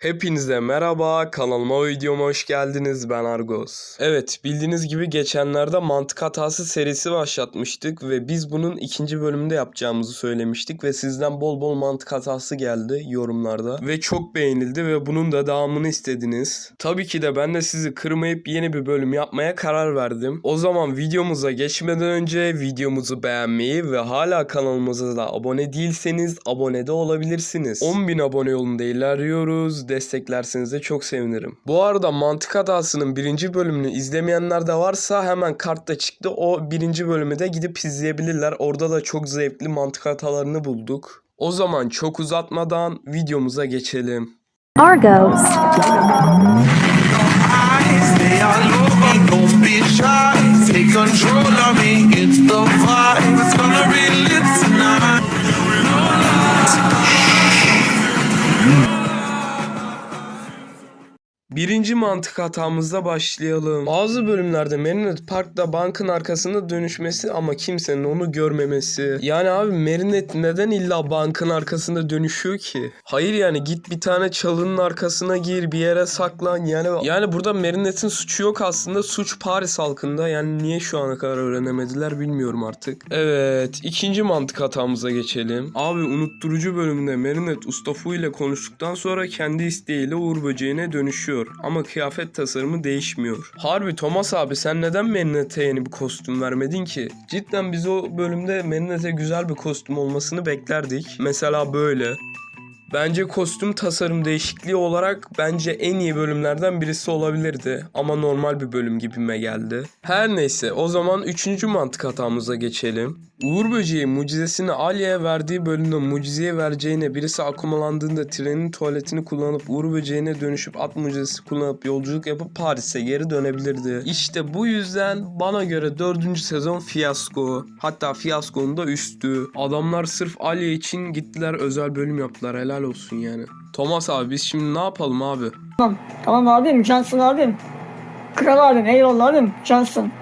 Hepinize merhaba, kanalıma videoma hoş geldiniz. Ben Argos. Evet, bildiğiniz gibi geçenlerde mantık hatası serisi başlatmıştık ve biz bunun ikinci bölümünde yapacağımızı söylemiştik ve sizden bol bol mantık hatası geldi yorumlarda ve çok beğenildi ve bunun da devamını istediniz. Tabii ki de ben de sizi kırmayıp yeni bir bölüm yapmaya karar verdim. O zaman videomuza geçmeden önce videomuzu beğenmeyi ve hala kanalımıza da abone değilseniz abone de olabilirsiniz. 10.000 abone yolunda ilerliyoruz. Desteklerseniz de çok sevinirim. Bu arada mantık hatasının birinci bölümünü izlemeyenler de varsa hemen kartta çıktı. O birinci bölümü de gidip izleyebilirler. Orada da çok zevkli mantık hatalarını bulduk. O zaman çok uzatmadan videomuza geçelim. Argos. Take control of me, it's the vibe. It's gonna be Birinci mantık hatamızda başlayalım. Bazı bölümlerde Marinette Park'ta bankın arkasında dönüşmesi ama kimsenin onu görmemesi. Yani abi Marinette neden illa bankın arkasında dönüşüyor ki? Hayır yani git bir tane çalının arkasına gir bir yere saklan. Yani yani burada Marinette'in suçu yok aslında. Suç Paris halkında. Yani niye şu ana kadar öğrenemediler bilmiyorum artık. Evet ikinci mantık hatamıza geçelim. Abi unutturucu bölümünde Marinette Ustafu ile konuştuktan sonra kendi isteğiyle Uğur Böceği'ne dönüşüyor. Ama kıyafet tasarımı değişmiyor. Harbi Thomas abi sen neden Marinette'e yeni bir kostüm vermedin ki? Cidden biz o bölümde Marinette'e güzel bir kostüm olmasını beklerdik. Mesela böyle. Bence kostüm tasarım değişikliği olarak bence en iyi bölümlerden birisi olabilirdi. Ama normal bir bölüm gibime geldi. Her neyse o zaman üçüncü mantık hatamıza geçelim. Uğur Böceği mucizesini Alya'ya verdiği bölümde mucizeye vereceğine birisi akumalandığında trenin tuvaletini kullanıp Uğur Böceği'ne dönüşüp at mucizesi kullanıp yolculuk yapıp Paris'e geri dönebilirdi. İşte bu yüzden bana göre dördüncü sezon fiyasko. Hatta fiyaskonun da üstü. Adamlar sırf Alya için gittiler özel bölüm yaptılar helal olsun yani. Thomas abi biz şimdi ne yapalım abi? Tamam. Tamam abim. Cansın abim. Kral abim. Eyvallah abim. Cansın.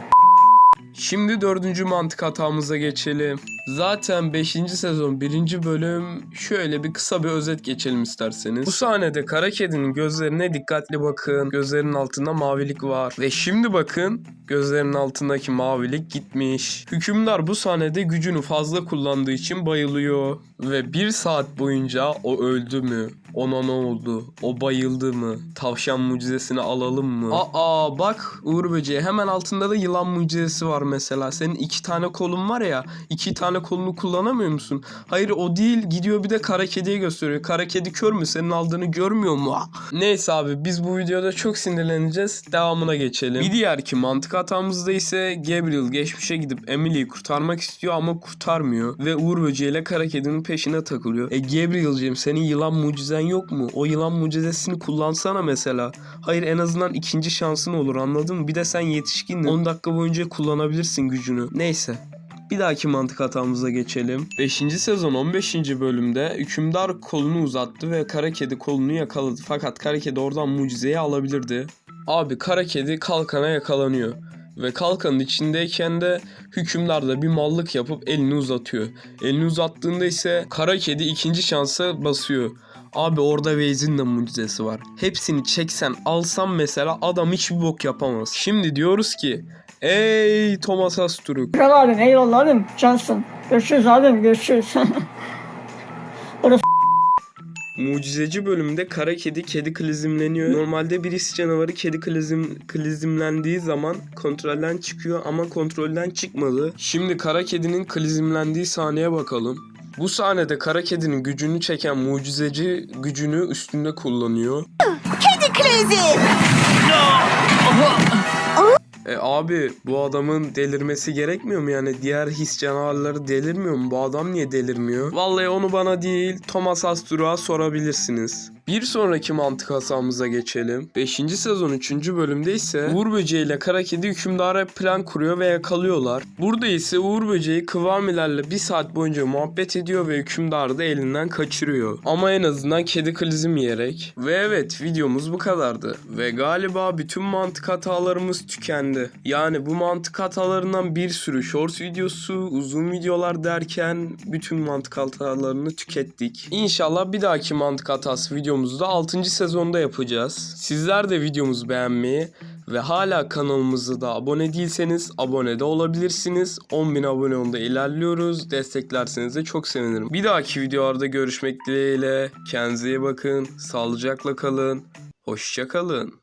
Şimdi dördüncü mantık hatamıza geçelim. Zaten 5. sezon 1. bölüm şöyle bir kısa bir özet geçelim isterseniz. Bu sahnede kara kedinin gözlerine dikkatli bakın. Gözlerinin altında mavilik var. Ve şimdi bakın gözlerinin altındaki mavilik gitmiş. Hükümdar bu sahnede gücünü fazla kullandığı için bayılıyor. Ve bir saat boyunca o öldü mü? Ona ne oldu? O bayıldı mı? Tavşan mucizesini alalım mı? Aa bak Uğur Böceği hemen altında da yılan mucizesi var mesela. Senin iki tane kolun var ya iki tane kolunu kullanamıyor musun? Hayır o değil gidiyor bir de kara kediye gösteriyor. Kara kedi kör mü? Senin aldığını görmüyor mu? Neyse abi biz bu videoda çok sinirleneceğiz. Devamına geçelim. Bir diğer ki mantık hatamızda ise Gabriel geçmişe gidip Emily'yi kurtarmak istiyor ama kurtarmıyor. Ve Uğur Böceği ile kara kedinin peşine takılıyor. E Gabriel'cim senin yılan mucizen yok mu? O yılan mucizesini kullansana mesela. Hayır en azından ikinci şansın olur anladın mı? Bir de sen yetişkin 10 dakika boyunca kullanabilirsin gücünü. Neyse. Bir dahaki mantık hatamıza geçelim. 5. sezon 15. bölümde hükümdar kolunu uzattı ve kara kedi kolunu yakaladı. Fakat kara kedi oradan mucizeyi alabilirdi. Abi kara kedi kalkana yakalanıyor. Ve kalkanın içindeyken de hükümdar da bir mallık yapıp elini uzatıyor. Elini uzattığında ise kara kedi ikinci şansa basıyor. Abi orada Waze'in de mucizesi var. Hepsini çeksen alsam mesela adam hiçbir bok yapamaz. Şimdi diyoruz ki Ey Thomas Asturuk Kral abim. Eyvallah abim. Cansın. Görüşürüz abim. Görüşürüz. Mucizeci bölümünde kara kedi kedi klizimleniyor. Normalde birisi canavarı kedi klizim, klizimlendiği zaman kontrolden çıkıyor ama kontrolden çıkmadı. Şimdi kara kedinin klizimlendiği sahneye bakalım. Bu sahnede kara kedinin gücünü çeken mucizeci gücünü üstünde kullanıyor. Kedi krizi. E abi bu adamın delirmesi gerekmiyor mu yani? Diğer his canavarları delirmiyor mu? Bu adam niye delirmiyor? Vallahi onu bana değil Thomas Astur'a sorabilirsiniz. Bir sonraki mantık hasamıza geçelim. 5. sezon 3. bölümde ise Uğur Böceği ile Kara Kedi hükümdara plan kuruyor ve yakalıyorlar. Burada ise Uğur Böceği kıvamilerle bir saat boyunca muhabbet ediyor ve hükümdarı da elinden kaçırıyor. Ama en azından kedi klizim yiyerek. Ve evet videomuz bu kadardı. Ve galiba bütün mantık hatalarımız tükendi. Yani bu mantık hatalarından bir sürü short videosu, uzun videolar derken bütün mantık hatalarını tükettik. İnşallah bir dahaki mantık hatası videomuz videomuzu da 6. sezonda yapacağız. Sizler de videomuzu beğenmeyi ve hala kanalımıza da abone değilseniz abone de olabilirsiniz. 10.000 abone yolunda ilerliyoruz. Desteklerseniz de çok sevinirim. Bir dahaki videolarda görüşmek dileğiyle. Kendinize iyi bakın. Sağlıcakla kalın. Hoşça kalın.